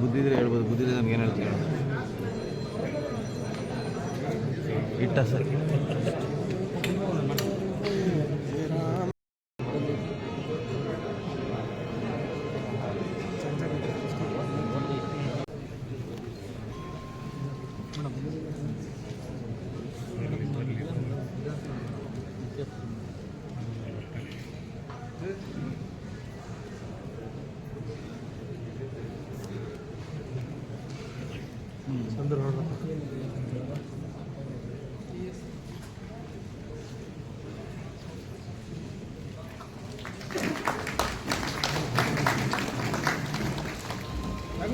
ಬುದ್ಧಿ ಇದ್ರೆ ಹೇಳ್ಬೋದು. ಬುದ್ಧಿ ನಮ್ಗೆ ಏನು ಹೇಳ್ತೀವಿ ಇಟ್ಟ ಸರ್.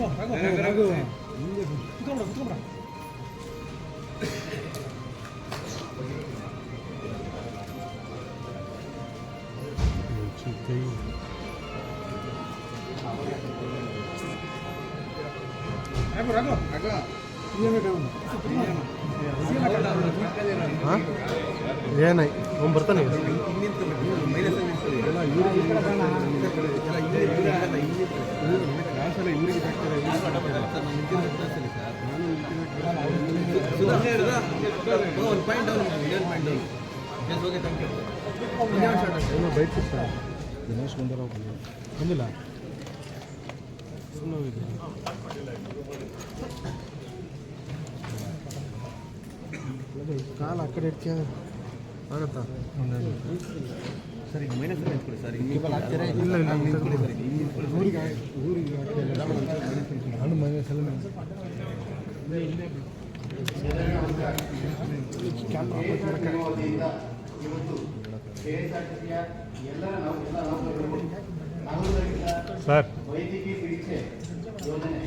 ಏನಾಯ್ ಅವ್ನು ಬರ್ತಾನೆ ಈಗ. ಏನೋ ಬೈಕ್ ಸರ್ ದಿನೇಶ್ ಗುಂಡೂರಾವ್ ಬಂದಿಲ್ಲ. ಸುಮ್ಮನೆ ಕಾಲು ಆ ಕಡೆ ಇಡ್ತೀಯ? ಆಗತ್ತಾ? ಸರ್ ಈಗ ಮೈನಸ್ ನಿಂತ್ಕೊಳ್ಳಿ ಸರ್. ಇಲ್ಲ ಇಲ್ಲ ಊರಿಗೆ ಊರಿಗೆ ಹಣ್ಣು ಮೈನಸ್ ಎಲ್ಲ ಸರ್. ವೈದ್ಯಕೀಯ ಪರೀಕ್ಷೆ ಯೋಜನೆ.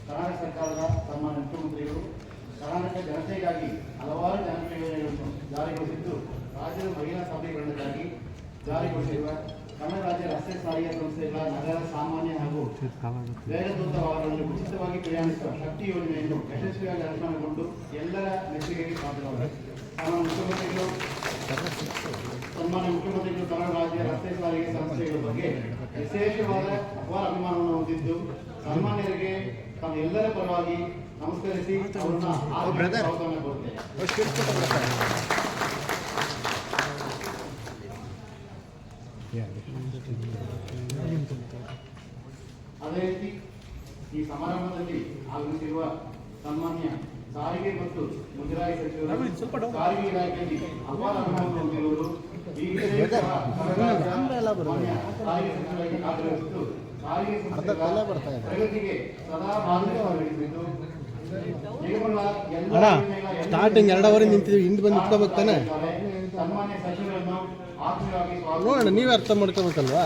ಕರ್ನಾಟಕ ಸರ್ಕಾರದ ಸನ್ಮಾನ್ಯ ಮುಖ್ಯಮಂತ್ರಿಗಳು ಕರ್ನಾಟಕ ಜನತೆಗಾಗಿ ಹಲವಾರು ಜನಪ್ರಿಯ ಯೋಜನೆಗಳನ್ನು ಜಾರಿಗೊಳಿಸಿದ್ದು ರಾಜ್ಯದ ಮಹಿಳಾ ಸಭೆಗಳಿಗಾಗಿ ಜಾರಿಗೊಳಿಸಿರುವ ಕನ್ನಡ ರಾಜ್ಯ ರಸ್ತೆ ಸಾರಿಗೆ ಸಂಸ್ಥೆಗಳ ನಗರ ಸಾಮಾನ್ಯ ಹಾಗೂ ವೇಗದೂತ ವಾಹನಗಳನ್ನು ಉಚಿತವಾಗಿ ಪ್ರಯಾಣಿಸುವ ಶಕ್ತಿ ಯೋಜನೆಯನ್ನು ಯಶಸ್ವಿಯಾಗಿ ಅನುಷ್ಠಾನಗೊಂಡು ಎಲ್ಲರ ಮೆಚ್ಚುಗೆಗೆ ಪಾತ್ರವಾಗಿದೆ ತಮ್ಮ ಮುಖ್ಯಮಂತ್ರಿಗಳು ಸನ್ಮಾನ್ಯ ಮುಖ್ಯಮಂತ್ರಿಗಳು ಕನ್ನಡ ರಾಜ್ಯ ರಸ್ತೆ ಸಾರಿಗೆ ಸಂಸ್ಥೆಗಳ ಬಗ್ಗೆ ವಿಶೇಷವಾದ ಅಪಾರ ಅಭಿಮಾನವನ್ನು ಹೊಂದಿದ್ದು ಸನ್ಮಾನ್ಯರಿಗೆ ತಮ್ಮ ಎಲ್ಲರ ಪರವಾಗಿ ನಮಸ್ಕರಿಸಿ ಅವರನ್ನ ಅದೇ ರೀತಿ ಈ ಸಮಾರಂಭದಲ್ಲಿ ಆಗಮಿಸಿರುವ ಸನ್ಮಾನ್ಯ ಸಾರಿಗೆ ಮತ್ತು ಮುಜರಾಯಿ ಸಚಿವರು ಸಾರಿಗೆ ಇಲಾಖೆಯಲ್ಲಿ ಅಪಾರ ಅನುಭವ ಹೊಂದಿರುವರು ಎಲ್ಲ ಅಣ್ಣ ಸ್ಟಾರ್ಟಿಂಗ್ ಎರಡು ಅವರ್ ನಿಂತಿದ್ದೀವಿ, ಹಿಂದೆ ಬಂದು ನಿಂತ್ಕೋಬೇಕು ತಾನೆ? ನೋಡೋಣ, ನೀವೇ ಅರ್ಥ ಮಾಡ್ಕೋಬೇಕಲ್ವಾ?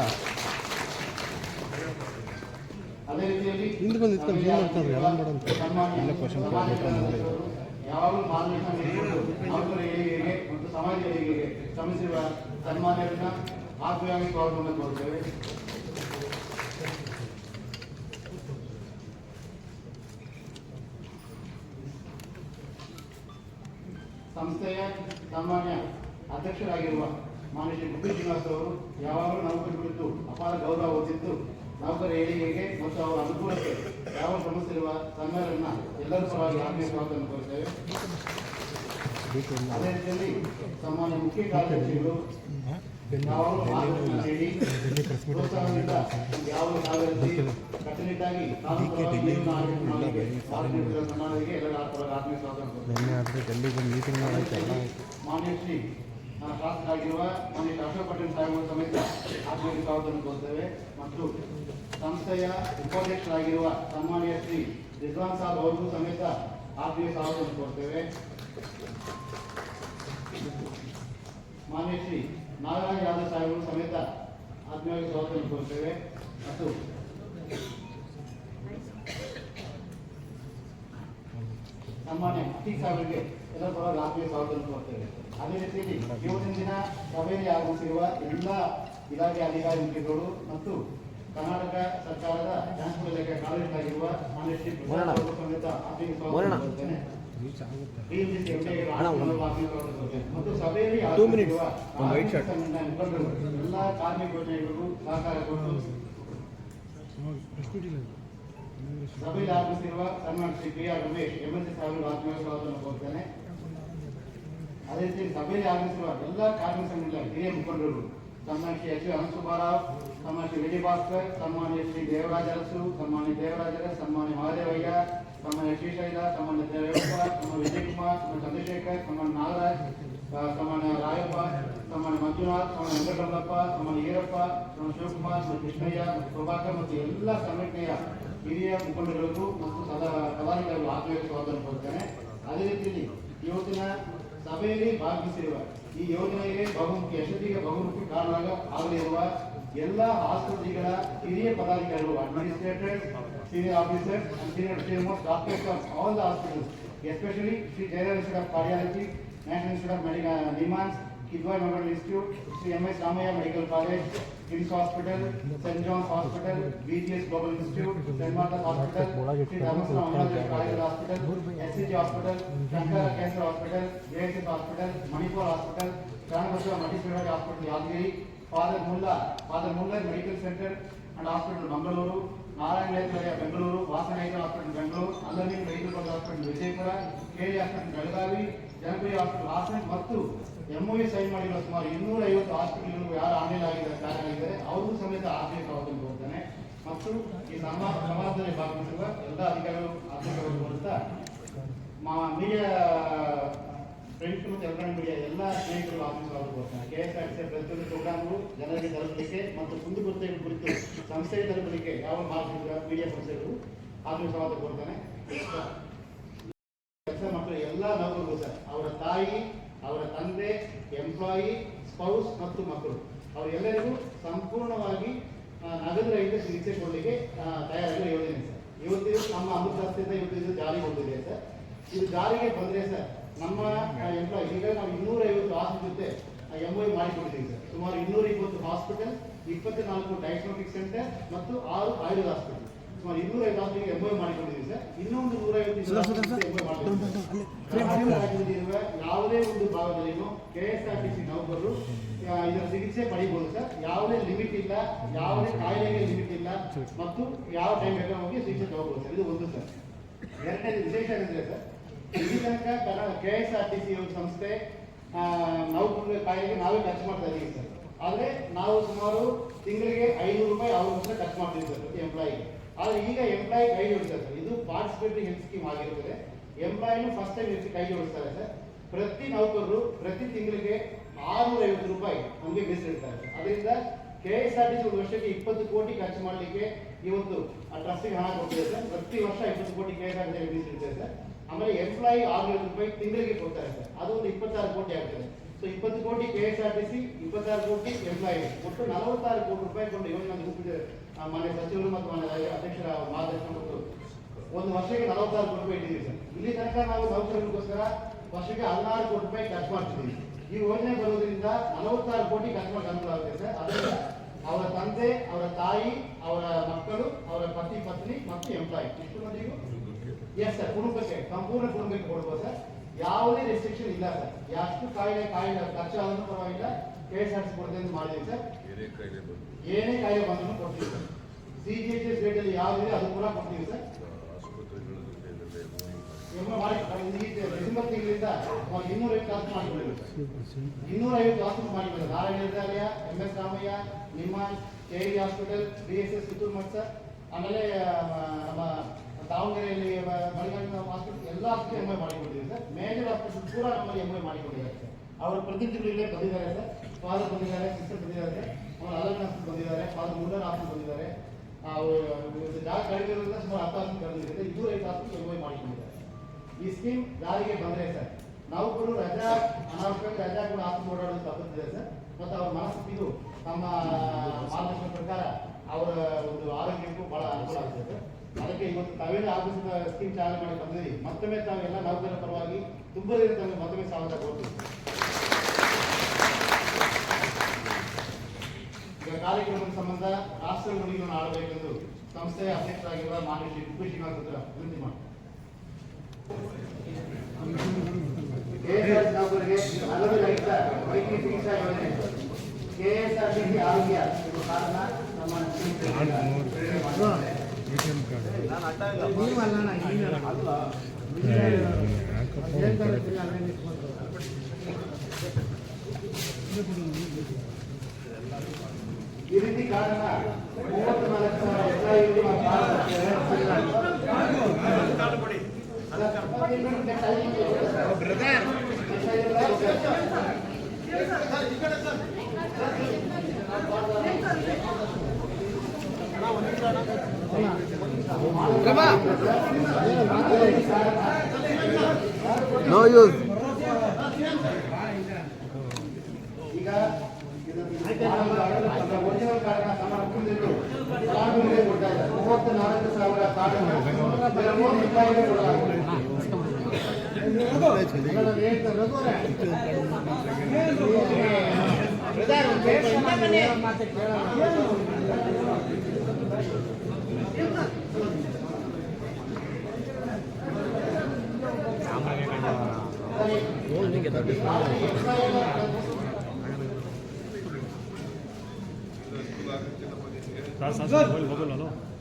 ಹಿಂದೆ ಬಂದು ನಿಂತ್ಕೊಂಡು ಏನು ಎಲ್ಲ ಮಾಡೋಂತ ಕ್ವಶನ್ ಸಭಾಧ್ಯಕ್ಷರು ಯಾವಾಗಲೂ ಮಾರ್ಗದರ್ಶನ ಏಳಿಗೆಗೆ ಮತ್ತು ಸಮಾಜ ಏಳಿಗೆಗೆ ಶ್ರಮಿಸಿರುವ ಸನ್ಮಾನ್ಯರನ್ನ ಆತ್ಮೀಯವಾಗಿ ಸ್ವಾಗತವನ್ನು ಕೋರುತ್ತೇವೆ. ಸಂಸ್ಥೆಯ ಸಾಮಾನ್ಯ ಅಧ್ಯಕ್ಷರಾಗಿರುವ ಮಾನ್ಯ ಶ್ರೀ ಶ್ರೀನಿವಾಸ್ ಅವರು ಯಾವಾಗಲೂ ನೌಕರಿ ಕುರಿತು ಅಪಾರ ಗೌರವ ಹೊಂದಿದ್ದು ನೌಕರ ಏಳಿಗೆಗೆ ಮತ್ತು ಅವರ ಅನುಕೂಲಕ್ಕೆ ಯಾವ ಶ್ರಮಿಸಿರುವ ಸಂಘರನ್ನ ಎಲ್ಲರ ಪರವಾಗಿ ಆತ್ಮೀಯ ಸ್ವಾಗತವನ್ನು ಕೋರುತ್ತೇವೆ ಅದೇ ರೀತಿಯಲ್ಲಿ ಸಮಾನ ಮುಖ್ಯ ಕಾರ್ಯದರ್ಶಿಗಳು ಯಾವಾಗಲೂ ಮಾರ್ಗದರ್ಶನ ನೀಡಿ ಪ್ರೋತ್ಸಾಹದಿಂದ ಯಾವಾಗಲೂ ಸಹಕರಿಸಿ ಕಟ್ಟುನಿಟ್ಟಾಗಿ ಪರವಾಗಿ ಮಾಡಲಿಕ್ಕೆ ಸಮಾಜಕ್ಕೆ ಎಲ್ಲರ ಪರವಾಗಿ ಆತ್ಮೀಯ ಮಾನ್ಯ ಶ್ರೀ ಶಾಸಕರಾಗಿರುವ ಮಾನ್ಯ ಅಶೋಕ್ ಪಟೇಲ್ ಸಾಹೇಬರ ಸಮೇತ ಆತ್ಮೀಯ ಸ್ವಾಗತವನ್ನು ಕೋರ್ತೇವೆ ಮತ್ತು ಸಂಸ್ಥೆಯ ಉಪಾಧ್ಯಕ್ಷರಾಗಿರುವ ಸನ್ಮಾನ್ಯ ಶ್ರೀ ರಿಜ್ವಾನ್ ಸಾಬ್ ಅವರಿಗೂ ಸಮೇತ ಆತ್ಮೀಯ ಸ್ವಾಗತವನ್ನು ಕೋರ್ತೇವೆ ಮಾನ್ಯ ಶ್ರೀ ನಾರಾಯಣ ಯಾದವ್ ಸಾಹೇಬರು ಸಮೇತ ಆತ್ಮೀಯವಾಗಿ ಸ್ವಾಗತವನ್ನು ಕೋರ್ತೇವೆ ಮತ್ತು ಸನ್ಮಾನ್ಯ ಅತೀಕ್ ಸಾಹೇಬರಿಗೆ ಪರವಾಗಿ ಆತ್ಮೀಯ ಸ್ವಾಗತವನ್ನು ಕೋರ್ತೇವೆ ಅದೇ ರೀತಿಯಲ್ಲಿ ಇವತ್ತಿನ ದಿನ ಸಭೆಯಲ್ಲಿ ಆಗುತ್ತಿರುವ ಎಲ್ಲ ಇಲಾಖೆ ಅಧಿಕಾರಿಗಳು ಮತ್ತು ಕರ್ನಾಟಕ ಸರ್ಕಾರದ ಟ್ರಾನ್ಸ್ಪೋರ್ಟ್ ಇಲಾಖೆ ಆಗಿರುವ ಮಾನ್ಯ ಶ್ರೀ ಪ್ರಸಾದ್ ಅವರು ಸಮೇತ. ಮತ್ತು ಸಭೆಯಲ್ಲಿ ಎಲ್ಲ ಕಾರ್ಮಿಕ ಯೋಜನೆಗಳಿಗೂ ಸಹಕಾರ ಕೊಟ್ಟು ಸಭೆಯಲ್ಲಿ ಆಗುತ್ತಿರುವ ಸನ್ಮಾನ Shri P R Ramesh MLC ಸಾಹೇಬರು ಆತ್ಮೀಯ ಸ್ವಾಗತವನ್ನು ಕೋರ್ತೇನೆ ಅದೇ ರೀತಿ ಸಭೆಯಲ್ಲಿ ಆಗಮಿಸಿರುವ ಎಲ್ಲ ಕಾರ್ಮಿಕ ಸಂಘಗಳ ಹಿರಿಯ ಮುಖಂಡರು ತಮ್ಮ ಶ್ರೀ ಎಚ್ ಅನಂತ ಸುಬ್ಬಾರಾವ್ ಸನ್ಮಾನ್ಯ ಶ್ರೀ ವಿಜಯ ಭಾಸ್ಕರ್, ಸನ್ಮಾನ್ಯ ಶ್ರೀ ದೇವರಾಜ ಅರಸು ಸನ್ಮಾನ್ಯ ದೇವರಾಜರ, ಸನ್ಮಾನ್ಯ ಮಹಾದೇವಯ್ಯ, ಸನ್ಮಾನ್ಯ ಶ್ರೀಶೈಲ ಸನ್ಮಾನ್ಯ ದೇವಪ್ಪ ಸನ್ಮಾನ್ಯ ವಿಜಯಕುಮಾರ್, ಸನ್ಮಾನ್ಯ ಚಂದ್ರಶೇಖರ್, ಸನ್ಮಾನ್ಯ ನಾಗರಾಜ್ ಸನ್ಮಾನ್ಯ ರಾಯಪ್ಪ, ಸನ್ಮಾನ್ಯ ಮಂಜುನಾಥ್, ಸನ್ಮಾನ್ಯ ವೆಂಕಟರಮಣಪ್ಪ, ಸನ್ಮಾನ್ಯ ಈರಪ್ಪ, ಸನ್ಮಾನ್ಯ ಶಿವಕುಮಾರ್ ಮತ್ತು ಕೃಷ್ಣಯ್ಯ, ಪ್ರಭಾಕರ್ ಮತ್ತು ಎಲ್ಲ ಸಂಘಟನೆಯ ಹಿರಿಯ ಮುಖಂಡಗಳಿಗೂ ಮತ್ತು ಸದಾ ಪ್ರಧಾನಿಗಳಿಗೂ ಆತ್ಮೀಯ ಕೊಡ್ತೇನೆ ಅದೇ ರೀತಿಯಲ್ಲಿ ಇವತ್ತಿನ ಸಭೆಯಲ್ಲಿ ಭಾಗವಹಿಸಿರುವ ಈ ಯೋಜನೆಗೆ ಬಹುಮುಖಿ ಯಶಸ್ಸಿಗೆ ಬಹುಮುಖಿ ಕಾರಣ ಆಗಲಿರುವ ಎಲ್ಲ ಆಸ್ಪತ್ರೆಗಳ ಹಿರಿಯ ಪದಾಧಿಕಾರಿಗಳು administrator senior officer senior senior most doctors of all the hospitals especially Shri Jayaraj cardiology national institute of medical NIMHANS Kidwai memorial institute Shri M S Ramaiah medical college KIMS hospital saint John's hospital BGS global institute saint Martha's hospital Shri Dharmasthala Mangaladevi college hospital SCG hospital Shankara cancer hospital ASS hospital Manipal hospital Sharanabasava multispeciality hospital Yadagiri father Muller father Muller medical centre and hospital Mangaluru Narayana Nethralaya Bengaluru ವಾಸನೈಕ hospital Bengaluru ಅಲ್ಲಲ್ಲಿ medical college hospital Vijayapura KA hospital Belagavi Janapriya hospital Hassan ಮತ್ತು ಎಂಒಎ sign ಮಾಡಿರುವ ಸುಮಾರು ಇನ್ನೂರ ಐವತ್ತು ಹಾಸ್ಪಿಟಲ್ಗಳು ಯಾರು ಆಮೇಲೆ ಆಗಿದ್ದಾರೆ ಕಾರ್ಯಗಳಿದ್ದಾರೆ ಅವ್ರಿಗೂ ಸಮೇತ ಆರ್ಥಿಕ ಸ್ವಾಗತ ಹೋಗ್ತಾನೆ ಮತ್ತು ಈ ಸಮ, ಸಮಾಜದಲ್ಲಿ ಭಾಗವಹಿಸಿರುವ ಎಲ್ಲ ಅಧಿಕಾರಿಗಳು ಆರ್ಥಿಕ ಬರುತ್ತಾ ಮೀಡಿಯಾ ಫ್ರೆಂಡ್ಸ್ ಮತ್ತು ಎಲೆಕ್ಟ್ರಾನಿಕ್ ಮೀಡಿಯಾ ಎಲ್ಲ ಸ್ನೇಹಿತರು ಆಫೀಸ್ ಬರ್ತಾರೆ ಕೆ ಎಸ್ ಆರ್ ಸಿ ಪ್ರತಿಯೊಂದು ಪ್ರೋಗ್ರಾಮ್ಗಳು ಜನರಿಗೆ ತಲುಪಲಿಕ್ಕೆ ಮತ್ತು ಕುಂದುಕೊರತೆ ಕುರಿತು ಸಂಸ್ಥೆಗೆ ತಲುಪಲಿಕ್ಕೆ ಯಾವ ಮಾರ್ಗ ಮೀಡಿಯಾ ಸಂಸ್ಥೆಗಳು ಆಫೀಸ್ ಬರ್ತಾನೆ ಕೊಡ್ತೇನೆ ಕೆಲಸ ಮಕ್ಕಳು ಎಲ್ಲ ನೌಕರರು ಸರ್ ಅವರ ತಾಯಿ ಅವರ ತಂದೆ ಎಂಪ್ಲಾಯಿ ಸ್ಪೌಸ್ ಮತ್ತು ಮಕ್ಕಳು. ಅವರೆಲ್ಲರಿಗೂ ಸಂಪೂರ್ಣವಾಗಿ ನಗದು ರಹಿತ ಚಿಕಿತ್ಸೆ ಕೊಡಲಿಕ್ಕೆ ತಯಾರಾಗಿರೋ ಯೋಜನೆ ಸರ್. ಇವತ್ತಿನ ನಮ್ಮ ಅಮೃತಾಸ್ತಿಯಿಂದ ಇವತ್ತು ಇದು ಜಾರಿಗೆ ಬಂದಿದೆ, ಸರ್. ಇದು ಜಾರಿಗೆ ಬಂದ್ರೆ, ಸರ್, ನಮ್ಮ ಎಂಪ್ಲಾಯಿ ಈಗ ನಾವು ಇನ್ನೂರೈವತ್ತು ಹಾಸ್ಪಿಟಲ್ ಜೊತೆ ಎಂ ಐ ಮಾಡಿಕೊಂಡಿದ್ದೀವಿ, ಸರ್. ಸುಮಾರು ಇನ್ನೂರ ಇಪ್ಪತ್ತು ಹಾಸ್ಪಿಟಲ್ ಇಪ್ಪತ್ನಾಲ್ಕು ಡಯಾಗ್ನೋಟಿಕ್ ಸೆಂಟರ್ ಮತ್ತು ಆರು ಆಯುರ್ವೇದ ಹಾಸ್ಪಿಟಲ್ ಸುಮಾರು ಇನ್ನೂರ ಐದು ಎಂ ಐ ಮಾಡಿಕೊಂಡಿದ್ದೀವಿ ಸರ್ ಇನ್ನೊಂದು ನೂರೈವತ್ತು ರಾಜ್ಯದಲ್ಲಿರುವ ಯಾವುದೇ ಒಂದು ಭಾಗದಲ್ಲಿನೂ K S R T C ನೌಕರರು ಇದರ ಚಿಕಿತ್ಸೆ ಪಡಿಬಹುದು ಸರ್ ಯಾವುದೇ ಲಿಮಿಟ್ ಇಲ್ಲ ಯಾವುದೇ ಕಾಯಿಲೆಗೆ ಲಿಮಿಟ್ ಇಲ್ಲ ಮತ್ತು ಯಾವ ಟೈಮ್ ಬೇಕಾದ್ರೂ ಹೋಗಿ ಚಿಕಿತ್ಸೆ ತಗೋಬಹುದು ಸರ್ ಇದು ಒಂದು ಸರ್ ಎರಡನೇ ವಿಶೇಷ ಏನಂದ್ರೆ ಸರ್ ಇಲ್ಲಿ ತನಕ Kannada K S R T C ಸಂಸ್ಥೆ ನೌಕರರ ಕಾಯಿಲೆಗೆ ನಾವೇ ಖರ್ಚು ಮಾಡ್ತಾ ಇದ್ದೀವಿ ಸರ್ ಆದ್ರೆ ನಾವು ಸುಮಾರು ತಿಂಗಳಿಗೆ ಐನೂರು ರೂಪಾಯಿ ಅವ್ರ ಖರ್ಚು ಮಾಡ್ತೀವಿ ಸರ್ ಪ್ರತಿ ಎಂಪ್ಲಾಯಿಗೆ ಆದ್ರೆ ಈಗ ಎಂಪ್ಲಾಯಿ ಕೈ ಜೋಡಿಸ್ತಾರೆ ಸರ್ ಇದು ಪಾರ್ಟಿಸಿಪೇಟರಿ ಹೆಲ್ತ್ ಸ್ಕೀಮ್ ಆಗಿರುತ್ತದೆ. ಎಂಪ್ಲಾಯಿನು ಫಸ್ಟ್ ಟೈಮ್ ಹೆಲ್ತ್ ಕೈ ಜೋಡಿಸ್ತಾರೆ ಸರ್. ಪ್ರತಿ ನೌಕರರು ಪ್ರತಿ ತಿಂಗಳಿಗೆ ಆರುನೂರ ಐವತ್ತು ರೂಪಾಯಿ ನಮಗೆ ಮೀಸಲಿಡ್ತಾರೆ ಸರ್ ಅದರಿಂದ K S R T C ಒಂದು ವರ್ಷಕ್ಕೆ ಇಪ್ಪತ್ತು ಕೋಟಿ ಖರ್ಚು ಮಾಡಲಿಕ್ಕೆ ಇವತ್ತು ಆ ಟ್ರಸ್ಟಿಗೆ ಹಣ ಕೊಡ್ತಿದೆ ಸರ್. ಪ್ರತಿ ವರ್ಷ ಇಪ್ಪತ್ತು ಕೋಟಿ K S R T C ಮೀಸಲಿಡ್ತಾರೆ sir. ಆಮೇಲೆ ಎಂಪ್ಲಾಯಿ ಆರುನೂರ ರೂಪಾಯಿ ತಿಂಗಳಿಗೆ ಕೊಡ್ತಾರೆ ಸರ್. ಅದು ಒಂದು ಇಪ್ಪತ್ತಾರು ಕೋಟಿ ಆಗ್ತದೆ. ಸೊ ಇಪ್ಪತ್ತು ಕೋಟಿ K S R T C ಇಪ್ಪತ್ತಾರು ಕೋಟಿ ಎಂಪ್ಲಾಯಿ ಒಟ್ಟು ನಲವತ್ತಾರು ಕೋಟಿ ರೂಪಾಯಿ ಕೊಂಡು ಇವನ್ ನಾನು ಮಾನ್ಯ ಸಚಿವರು ಮತ್ತು ಮಾನ್ಯ ಅಧ್ಯಕ್ಷರ ಮಾರ್ಗದರ್ಶನ ಕೊಟ್ಟು. ಒಂದು ವರ್ಷಕ್ಕೆ ನಲವತ್ತಾರು ಕೋಟಿ ರೂಪಾಯಿ ಇಟ್ಟಿದ್ದೀವಿ ಸರ್. ಇಲ್ಲಿ ತನಕ ನಾವು ನೌಕರರಿಗೋಸ್ಕರ ವರ್ಷಕ್ಕೆ ಹದಿನಾರು ಕೋಟಿ ರೂಪಾಯಿ ಖರ್ಚು ಮಾಡ್ತಿದ್ದೀವಿ. ಈ ಯೋಜನೆ ಬರೋದ್ರಿಂದ ನಲವತ್ತಾರು ಕೋಟಿ ಖರ್ಚು ಮಾಡಿ ಅನುಕೂಲ ಆಗುತ್ತೆ ಸರ್. ಅದರಿಂದ ಅವರ ತಂದೆ, ಅವರ ತಾಯಿ, ಅವರ ಮಕ್ಕಳು, ಅವರ ಪತಿ, ಪತ್ನಿ ಮತ್ತು ಎಂಪ್ಲಾಯಿ ಇಷ್ಟು ಮಂದಿಗೂ? ಎಸ್ ಸರ್ ಕುಟುಂಬಕ್ಕೆ, ಸಂಪೂರ್ಣ ಕುಟುಂಬಕ್ಕೆ ಕೊಡ್ಬೋದು ಸರ್. ಯಾವುದೇ ರೆಸ್ಟ್ರಿಕ್ಷನ್ ಇಲ್ಲ ಸರ್. ಎಷ್ಟು ಕಾಯಿಲೆ ಕಾಯಿಲೆ ಖರ್ಚು ಆದ್ರೂ ಪರವಾಗಿಲ್ಲ. ಕೆ ಎಸ್ ಆರ್ ಸಿ ಅಂತ ಸರ್. ಏನೇ ಕಾಯಿಲೆ ಬಂದ್ರು. ಕೊಡ್ತೀವಿ sir. C G H S ರೇಟಲ್ಲಿ ಯಾವುದಿದೆ ಅದು ಕೂಡ ಕೊಡ್ತೀವಿ ಸರ್. ಡಿಸೆಂಬರ್ ತಿಂಗಳಿಂದ ಸುಮಾರು ಇನ್ನೂರ ಇನ್ನೂರ ನಾರಾಯಣ ಎಂ ಎಸ್ ರಾಮಯ್ಯ ನಿಮ್ಮ K E hospital B S S Kittur Math sir. ಆಮೇಲೆ ನಮ್ಮ ದಾವಣಗೆರೆಯಲ್ಲಿ ಮಣಿಗಾಂಧ ಹಾಸ್ಪಿಟಲ್ ಎಲ್ಲ hospital M I sir. Major hospital ಕೂಡ ನಮ್ಮಲ್ಲಿ ಎಂ ಐ ಮಾಡಿಕೊಂಡಿದ್ದಾರೆ ಸರ್. ಅವರ ಪ್ರತಿನಿಧಿಗಳು ಬಂದಿದ್ದಾರೆ ಸರ್. ಫಾದರ್ ಬಂದಿದ್ದಾರೆ, ಸಿಸ್ಟರ್ ಬಂದಿದ್ದಾರೆ, ಅವರು ಅಲನ್ ಹಾಸ್ಪಿಟಲ್ ಬಂದಿದ್ದಾರೆ, ಫಾದರ್ ಮುಲ್ಲರ್ ಹಾಸ್ಪಿಟಲ್ ಬಂದಿದ್ದಾರೆ. ಅವರು ಜಾಗ ಕಡಿಮೆ ಇರೋದ್ರಿಂದ ಸುಮಾರು ಹತ್ತು ಹಾಸ್ಪಿಟಲ್ ಕಳೆದಿದೆ. ಇದು ಐದು ಹಾಸ್ಪಿಟಲ್ ಎಂ ಐ ಮಾಡಿಕೊಂಡಿದ್ದಾರೆ ಈ ಸ್ಕೀಮ್ ಜಾರಿಗೆ ಬಂದರೆ ಸರ್ ನೌಕರು ರಜಾ, ಅನಾವಶ್ಯಕ ರಜಾ ಕೂಡ ಹಾಕಿ ಓಡಾಡೋದು ತಪ್ಪುತ್ತಿದೆ ಸರ್. ಮತ್ತು ಅವ್ರ ಮನಸ್ಥಿತಿಗೂ ತಮ್ಮ ಮಾರ್ಗದರ್ಶನ ಪ್ರಕಾರ ಅವರ ಒಂದು ಆರೋಗ್ಯಕ್ಕೂ ಬಹಳ ಅನುಕೂಲ ಆಗ್ತದೆ ಅದಕ್ಕೆ ಇವತ್ತು ತಾವೇ ಆಫೀಸಿನ ಸ್ಕೀಮ್ ಚಾಲನೆ ಮಾಡಿ ಬಂದಿದ್ದೀವಿ ಮತ್ತೊಮ್ಮೆ ತಾವೆಲ್ಲ ನೌಕರರ ಪರವಾಗಿ ತುಂಬದಿಂದ ತಮಗೆ ಮತ್ತೊಮ್ಮೆ ಸ್ವಾಗತ ಕೊಡ್ತೀವಿ ಈಗ ಕಾರ್ಯಕ್ರಮದ ಸಂಬಂಧ ರಾಷ್ಟ್ರ ನುಡಿಗಳನ್ನು ಆಡಬೇಕೆಂದು ಸಂಸ್ಥೆಯ ಅಧ್ಯಕ್ಷರಾಗಿರುವ ಮಾನ್ಯ ಶ್ರೀ ಟಿಪ್ಪು ಶ್ರೀನಿವಾಸ ವಿನಂತಿ ಮಾಡಿ ನಮಗೆ ಹಲವು ರಹಿತ ವೈದ್ಯ ಚಿಕಿತ್ಸಾ ಯೋಜನೆ. ಕೆಎಸ್ಆರ್ಟಿಸಿ ಆರೋಗ್ಯ ಕಾರಣ ನಮ್ಮ ಎ ಟಿ ಎಂ ಕಾರ್ಡ್ ನೀವಲ್ಲ ಈ ರೀತಿ ಕಾರಣ ಮೂವತ್ತು ನಾಲ್ಕು ಸಾವಿರ ಎಂಪ್ಲಾಯಿಗಳು ನಮ್ಮ ಭಾರತ ನೋ ಯೂಸ್ ಈಗ 하는 게 낫겠어. 나 사실 뭘 먹을라 너?